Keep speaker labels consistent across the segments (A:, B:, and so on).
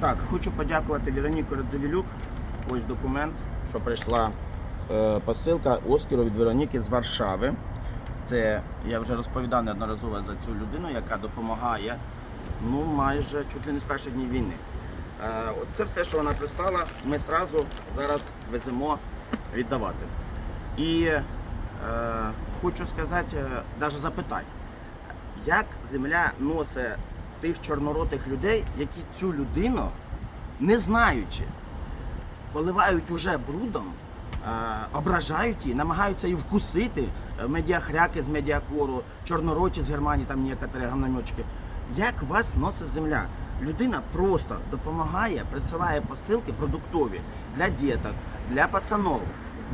A: Так, хочу подякувати Вероніку Радзивілюк. Ось документ, що прийшла е, посилка Оскару від Вероніки з Варшави. Це я вже розповідав неодноразово за цю людину, яка допомагає ну, майже чуть ли не з перших днів війни. Е, це все, що вона прислала, ми зразу зараз веземо віддавати. І е, хочу сказати, навіть запитати, як земля носить тих чорноротих людей, які цю людину, не знаючи, поливають уже брудом, е, ображають її, намагаються її вкусити, е, медіахряки з медіакору, чорнороті з Германії, там некоторі гамнамьочки. Як вас носить земля? Людина просто допомагає, присилає посилки продуктові для діток, для пацанов.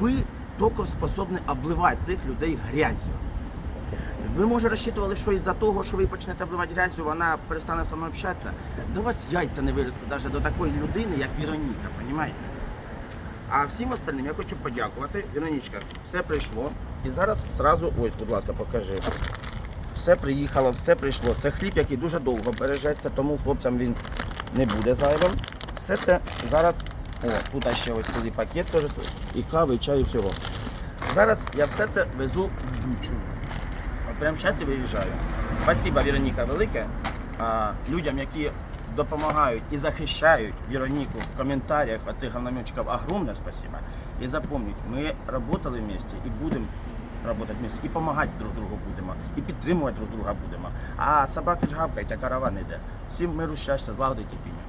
A: Ви тільки способні обливати цих людей грязю. Ви може розчитували, що із-за того, що ви почнете обливати грязю, вона перестане мною общатися. До вас яйця не виросли навіть до такої людини, як Вероніка, розумієте? А всім остальним я хочу подякувати. Веронічка, все прийшло. І зараз зразу, ось, будь ласка, покажи. Все приїхало, все прийшло. Це хліб, який дуже довго бережеться, тому хлопцям він не буде зайвим. Все це зараз. О, тут ще ось цілий пакет теж, і кави, і чаю, і всього. Зараз я все це везу в Бучу. От прямо зараз я виїжджаю. Спасибо, Вероніка, велике. А, людям, які допомагають і захищають Вероніку в коментарях оцих говнометчиков, огромне спасибо. І запомніть, ми працювали вместе і будемо працювати вместе, і допомагати друг другу будемо, і підтримувати друг друга будемо. А собаки ж гавкають, а караван йде. Всім миру, щастя, злагоди і терпіння.